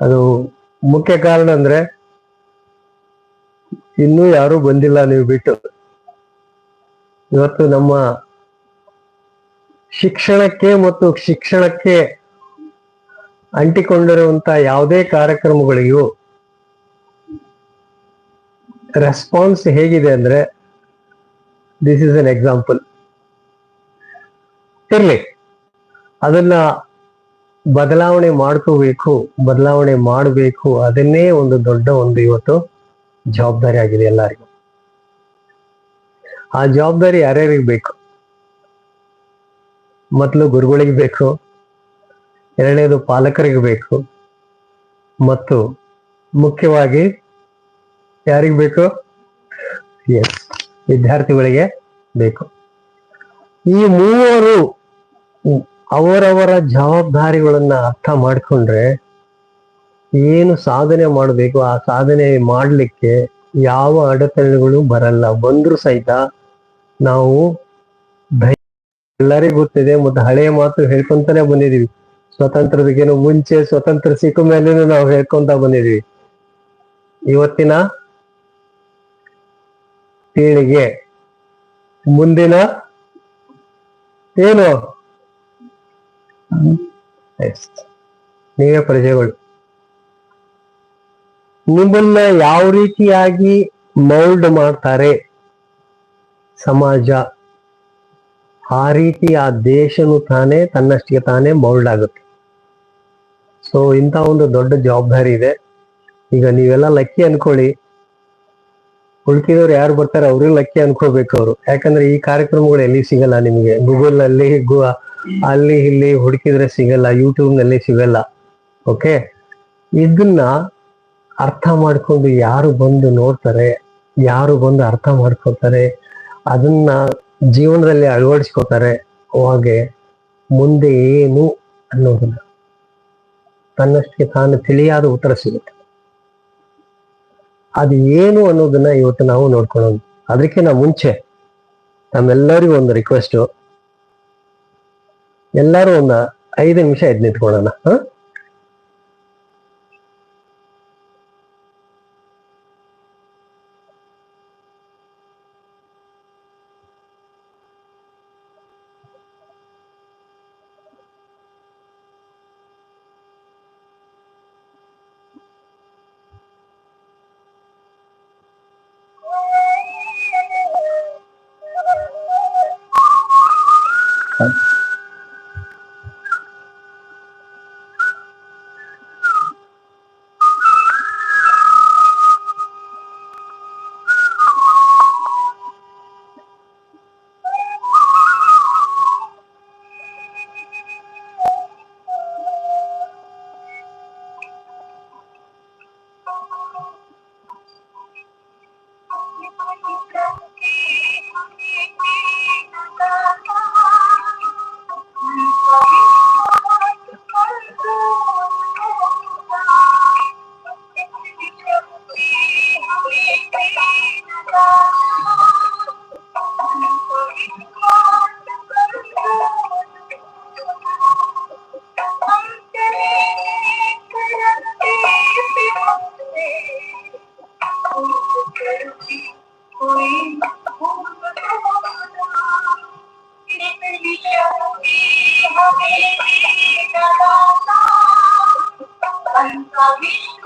ಅದು ಮುಖ್ಯ ಕಾರಣ ಅಂದ್ರೆ ಇನ್ನೂ ಯಾರು ಬಂದಿಲ್ಲ ನೀವು ಬಿಟ್ಟು. ಇವತ್ತು ನಮ್ಮ ಶಿಕ್ಷಣಕ್ಕೆ ಮತ್ತು ಶಿಕ್ಷಣಕ್ಕೆ ಅಂಟಿಕೊಂಡಿರುವಂತ ಯಾವುದೇ ಕಾರ್ಯಕ್ರಮಗಳಿಗೂ ರೆಸ್ಪಾನ್ಸ್ ಹೇಗಿದೆ ಅಂದ್ರೆ ದಿಸ್ ಇಸ್ ಅನ್ ಎಕ್ಸಾಂಪಲ್ ಇರ್ಲಿ. ಅದನ್ನ ಬದಲಾವಣೆ ಮಾಡ್ಕೋಬೇಕು, ಬದಲಾವಣೆ ಮಾಡಬೇಕು, ಅದನ್ನೇ ಒಂದು ದೊಡ್ಡ ಒಂದು ಇವತ್ತು ಜವಾಬ್ದಾರಿ ಆಗಿದೆ ಎಲ್ಲರಿಗೂ. ಆ ಜವಾಬ್ದಾರಿ ಯಾರ್ಯಾರಿಗೆ ಬೇಕು? ಮೊದಲು ಗುರುಗಳಿಗೆ ಬೇಕು, ಎರಡನೇದು ಪಾಲಕರಿಗೆ ಬೇಕು, ಮತ್ತು ಮುಖ್ಯವಾಗಿ ಯಾರಿಗೆ ಬೇಕು? ಎಸ್ ವಿದ್ಯಾರ್ಥಿಗಳಿಗೆ ಬೇಕು. ಈ ಮೂವರು ಅವರವರ ಜವಾಬ್ದಾರಿಗಳನ್ನ ಅರ್ಥ ಮಾಡಿಕೊಂಡ್ರೆ ಏನು ಸಾಧನೆ ಮಾಡಬೇಕು, ಆ ಸಾಧನೆ ಮಾಡಲಿಕ್ಕೆ ಯಾವ ಅಡೆತಡೆಗಳು ಬರಲ್ಲ. ಬಂದ್ರು ಸಹಿತ ನಾವು ಎಲ್ಲರಿಗೂ ಗೊತ್ತಿದೆ, ಮತ್ತು ಹಳೆಯ ಮಾತು ಹೇಳ್ಕೊಂತಾನೆ ಬಂದಿದೀವಿ ಸ್ವತಂತ್ರದಕ್ಕೇನು ಮುಂಚೆ ಸ್ವತಂತ್ರ ಸಿಕ್ಕ ಮೇಲೆ ನಾವು ಹೇಳ್ಕೊಂತ ಬಂದಿದೀವಿ ಇವತ್ತಿನ ಪೀಳಿಗೆ ಮುಂದಿನ ಏನು. ನೀವೇ ಪ್ರಜೆಗಳು ನಿಮ್ಮನ್ನ ಯಾವ ರೀತಿಯಾಗಿ ಮೌಲ್ಡ್ ಮಾಡ್ತಾರೆ? ಸಮಾಜ. ಆ ರೀತಿ ಆ ದೇಶನು ತಾನೇ, ತನ್ನಷ್ಟಿಗೆ ತಾನೇ ಮೌಲ್ಡ್ ಆಗುತ್ತೆ. ಸೊ ಇಂಥ ಒಂದು ದೊಡ್ಡ ಜವಾಬ್ದಾರಿ ಇದೆ. ಈಗ ನೀವೆಲ್ಲ ಲಕ್ಕಿ ಅನ್ಕೊಳ್ಳಿ. ಉಳ್ಕಿದವ್ರು ಯಾರು ಬರ್ತಾರೆ, ಅವ್ರಿಗೆ ಲಕ್ಕಿ ಅನ್ಕೋಬೇಕು ಅವರು. ಯಾಕಂದ್ರೆ ಈ ಕಾರ್ಯಕ್ರಮಗಳು ಎಲ್ಲಿ ಸಿಗಲ್ಲ ನಿಮಗೆ. ಗೂಗಲ್ನಲ್ಲಿ ಗು- ಅಲ್ಲಿ ಇಲ್ಲಿ ಹುಡುಕಿದ್ರೆ ಸಿಗಲ್ಲ ಯೂಟ್ಯೂಬ್ನಲ್ಲಿ ಸಿಗಲ್ಲ ಓಕೆ ಇದನ್ನ ಅರ್ಥ ಮಾಡ್ಕೊಂಡು ಯಾರು ಬಂದು ನೋಡ್ತಾರೆ, ಯಾರು ಬಂದು ಅರ್ಥ ಮಾಡ್ಕೊತಾರೆ ಅದನ್ನ ಜೀವನದಲ್ಲಿ ಅಳವಡಿಸ್ಕೋತಾರೆ ಹಾಗೆ ಮುಂದೆ ಏನು ಅನ್ನೋದನ್ನ ತನ್ನಷ್ಟಕ್ಕೆ ತಾನು ತಿಳಿಯಾದ ಉತ್ತರ ಸಿಗುತ್ತೆ. ಅದು ಏನು ಅನ್ನೋದನ್ನ ಇವತ್ತು ನಾವು ನೋಡ್ಕೊಳ್ಳೋದು ಅದಕ್ಕೆ ನಾ ಮುಂಚೆ ನಮ್ಮೆಲ್ಲರಿಗೂ ಒಂದು ರಿಕ್ವೆಸ್ಟ್ ಎಲ್ಲರೂ ಒಂದು ಐದು ನಿಮಿಷ ಎದ್ದು ನಿಂತ್ಕೊಳ್ಳೋಣ ಹ Thank you.